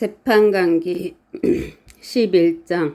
재판관기 11장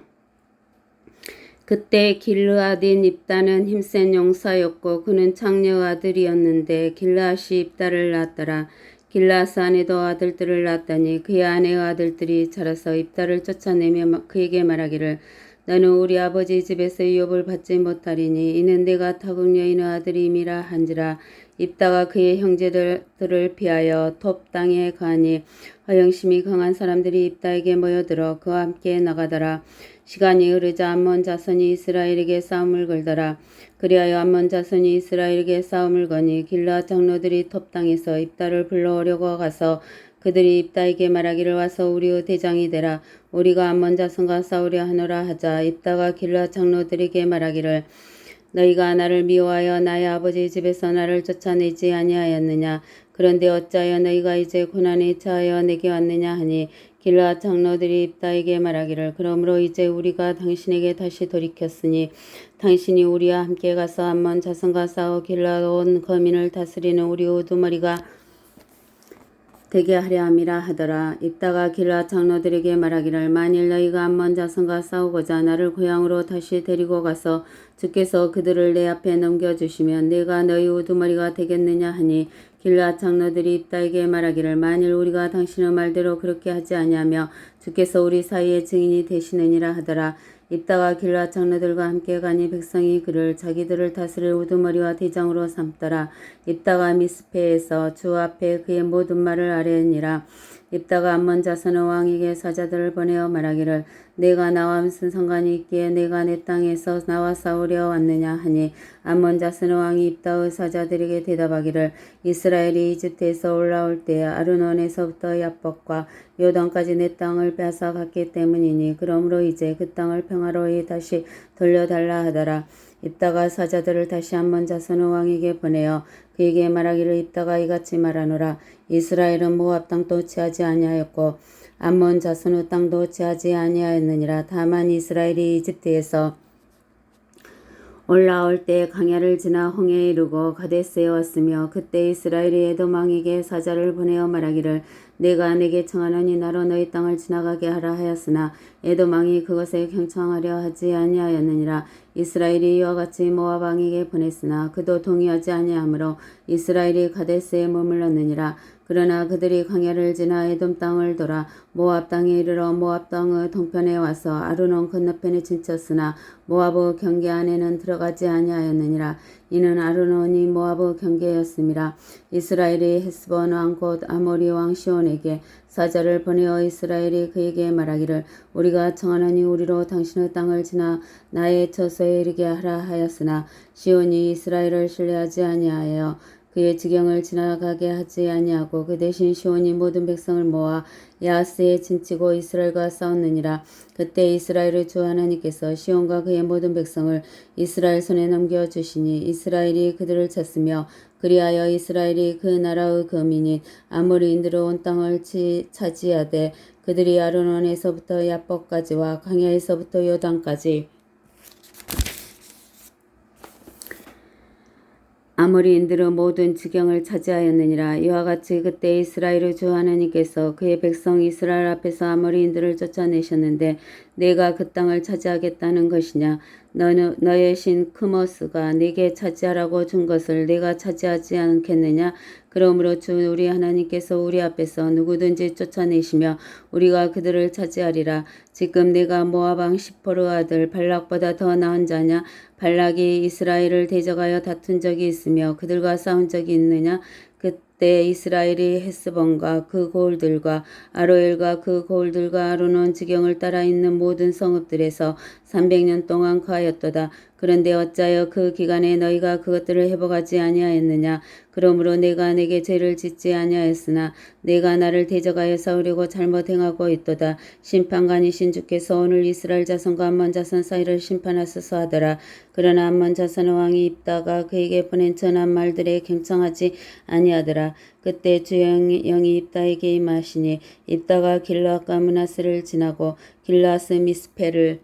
그때 길르앗인 입다는 힘센 용사였고 그는 창녀 아들이었는데 길르앗이 입다를 낳았더라. 길르앗 아내도 아들들을 낳았더니 그의 아내의 아들들이 자라서 입다를 쫓아내며 그에게 말하기를 너는 우리 아버지 집에서 유업을 받지 못하리니 이는 내가 타국 여인의 아들임이라 한지라 입다가 그의 형제들을 피하여 톱 땅에 가니 허영심이 강한 사람들이 입다에게 모여들어 그와 함께 나가더라. 시간이 흐르자 암몬 자손이 이스라엘에게 싸움을 걸더라. 그리하여 암몬 자손이 이스라엘에게 싸움을 거니 길라 장로들이 톱 땅에서 입다를 불러오려고 가서 그들이 입다에게 말하기를 와서 우리의 대장이 되라. 우리가 암몬 자손과 싸우려 하노라 하자. 입다가 길라 장로들에게 말하기를 너희가 나를 미워하여 나의 아버지 집에서 나를 쫓아내지 아니하였느냐. 그런데 어찌하여 너희가 이제 고난에 처하여 내게 왔느냐 하니 길라 장로들이 입다에게 말하기를 그러므로 이제 우리가 당신에게 다시 돌이켰으니 당신이 우리와 함께 가서 암몬 자손과 싸워 길라 온 거민을 다스리는 우리 우두머리가 되게 하려 함이라 하더라. 입다가 길라 장로들에게 말하기를 만일 너희가 암몬 자손과 싸우고자 나를 고향으로 다시 데리고 가서 주께서 그들을 내 앞에 넘겨주시면 내가 너희 우두머리가 되겠느냐 하니 길라 장로들이 입다에게 말하기를 만일 우리가 당신의 말대로 그렇게 하지 아니하며 주께서 우리 사이에 증인이 되시느니라 하더라. 입다가 길라 장로들과 함께 가니 백성이 그를 자기들을 다스릴 우두머리와 대장으로 삼더라. 입다가 미스페에서 주 앞에 그의 모든 말을 아뢰니라. 입다가 암몬 자손의 왕에게 사자들을 보내어 말하기를 내가 나와 무슨 상관이 있기에 내가 내 땅에서 나와 싸우려 왔느냐 하니 암몬 자손의 왕이 입다의 사자들에게 대답하기를 이스라엘이 이집트에서 올라올 때 아르논에서부터 야복과 요단까지 내 땅을 빼앗아 갔기 때문이니 그러므로 이제 그 땅을 평화로이 다시 돌려달라 하더라. 입다가 사자들을 다시 암몬 자손의 왕에게 보내어 그에게 말하기를 입다가 이같이 말하노라. 이스라엘은 모압 땅도 취하지 아니하였고 암몬 자손의 땅도 취하지 아니하였느니라. 다만 이스라엘이 이집트에서 올라올 때 강야를 지나 홍해에 이르고 가데스에 왔으며 그때 이스라엘이 에돔 왕에게 사자를 보내어 말하기를 내가 내게 청하노니 나로 너희 땅을 지나가게 하라 하였으나 에돔 왕이 그것에 경청하려 하지 아니하였느니라. 이스라엘이 이와 같이 모압 왕에게 보냈으나 그도 동의하지 아니하므로 이스라엘이 가데스에 머물렀느니라 그러나 그들이 광야를 지나 에돔 땅을 돌아 모압 땅에 이르러 모압 땅의 동편에 와서 아르논 건너편에 진쳤으나 모압의 경계 안에는 들어가지 아니하였느니라. 이는 아르논이 모압의 경계였음이라. 이스라엘이 헤스본 왕 곧 아모리 왕 시온에게 사자를 보내어 이스라엘이 그에게 말하기를 우리가 청하노니 우리로 당신의 땅을 지나 나의 처소에 이르게 하라 하였으나 시온이 이스라엘을 신뢰하지 아니하여 그의 지경을 지나가게 하지 아니하고 그 대신 시온이 모든 백성을 모아 야스에 진치고 이스라엘과 싸웠느니라. 그때 이스라엘의 주 하나님께서 시온과 그의 모든 백성을 이스라엘 손에 넘겨 주시니 이스라엘이 그들을 쳤으며 그리하여 이스라엘이 그 나라의 거민인 아모리인들의 온 땅을 치, 차지하되 그들이 아르논에서부터 야복까지와 강야에서부터 요단까지 아모리인들의 모든 지경을 차지하였느니라. 이와 같이 그때 이스라엘의 주 하나님께서 그의 백성 이스라엘 앞에서 아모리인들을 쫓아내셨는데 내가 그 땅을 차지하겠다는 것이냐? 너는 너의 신 크모스가 내게 차지하라고 준 것을 내가 차지하지 않겠느냐? 그러므로 주 우리 하나님께서 우리 앞에서 누구든지 쫓아내시며 우리가 그들을 차지하리라. 지금 내가 왕 시포르 아들 발락보다 더 나은 자냐? 발락이 이스라엘을 대적하여 다툰 적이 있으며 그들과 싸운 적이 있느냐? 그 때 이스라엘이 헤스본과 그 고을들과 아로엘과 그 고을들과 아로논 지경을 따라 있는 모든 성읍들에서 300년 동안 거하였도다. 그런데 어찌하여 그 기간에 너희가 그것들을 회복하지 아니하였느냐? 그러므로 내가 내게 죄를 짓지 아니하였으나 내가 나를 대적하여 싸우려고 잘못 행하고 있도다. 심판관이신 주께서 오늘 이스라엘 자손과 암몬 자손 사이를 심판하소서 하더라. 그러나 암몬 자손의 왕이 입다가 그에게 보낸 전한 말들에 경청하지 아니하더라. 그때 주영이 영이 입다에게 임하시니 입다가 길라앗과 문하스를 지나고 길라스 미스페를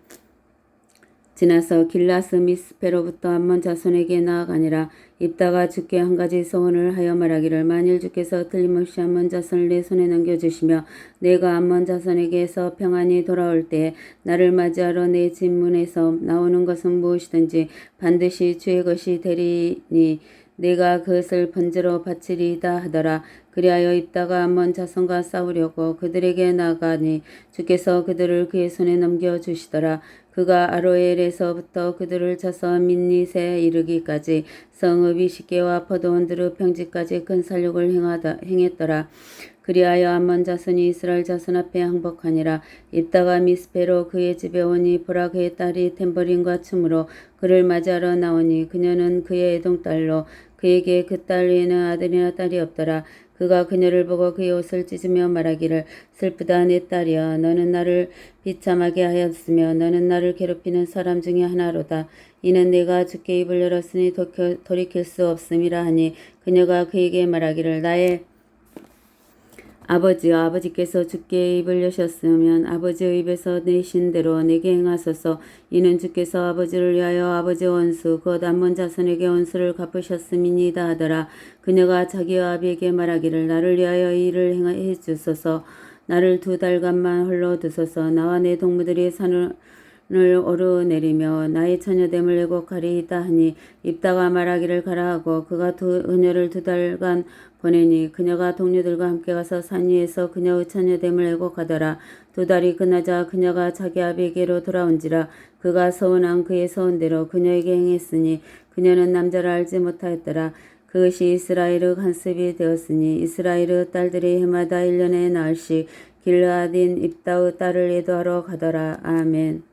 지나서 길라스 미스페로부터 암몬 자손에게 나아가니라. 입다가 주께 한 가지 소원을 하여 말하기를 만일 주께서 틀림없이 암몬 자손을 내 손에 넘겨주시며 내가 암몬 자손에게서 평안히 돌아올 때 나를 맞이하러 내 집문에서 나오는 것은 무엇이든지 반드시 주의 것이 되리니 내가 그것을 번제로 바치리이다 하더라. 그리하여 입다가 암몬 자손과 싸우려고 그들에게 나가니 주께서 그들을 그의 손에 넘겨 주시더라. 그가 아로엘에서부터 그들을 쳐서 민닛에 이르기까지 성읍이 시계와 포도원드르 평지까지 큰 살육을 행하다, 행했더라. 그리하여 암몬 자손이 이스라엘 자손 앞에 항복하니라. 입다가 미스페로 그의 집에 오니 보라 그의 딸이 탬버린과 춤으로 그를 맞이하러 나오니 그녀는 그의 애동딸로 그에게 그 딸 외에는 아들이나 딸이 없더라. 그가 그녀를 보고 그의 옷을 찢으며 말하기를 슬프다 내 딸이여 너는 나를 비참하게 하였으며 너는 나를 괴롭히는 사람 중에 하나로다. 이는 내가 주께 입을 열었으니 돌이킬 수 없음이라 하니 그녀가 그에게 말하기를 나의 아버지여 아버지께서 주께 입을 여셨으면 아버지의 입에서 내신 대로 내게 행하소서. 이는 주께서 아버지를 위하여 아버지의 원수 곧 암몬 자손에게 원수를 갚으셨음이니이다 하더라. 그녀가 자기 아비에게 말하기를 나를 위하여 이 일을 행해 주소서. 나를 두 달간만 홀로 두소서. 나와 내 동무들이 산을 을 오르내리며 나의 처녀됨을 왜곡하리이다 하니 입다가 말하기를 가라 하고 그가 두, 그녀를 두 달간 보내니 그녀가 동료들과 함께 가서 산 위에서 그녀의 처녀됨을 왜곡하더라. 두 달이 끝나자 그녀가 자기 아비에게로 돌아온지라 그가 서운한 그의 서운대로 그녀에게 행했으니 그녀는 남자를 알지 못하였더라. 그것이 이스라엘의 간습이 되었으니 이스라엘의 딸들이 해마다 일년에 나흘씩 길라딘 입다의 딸을 예도하러 가더라. 아멘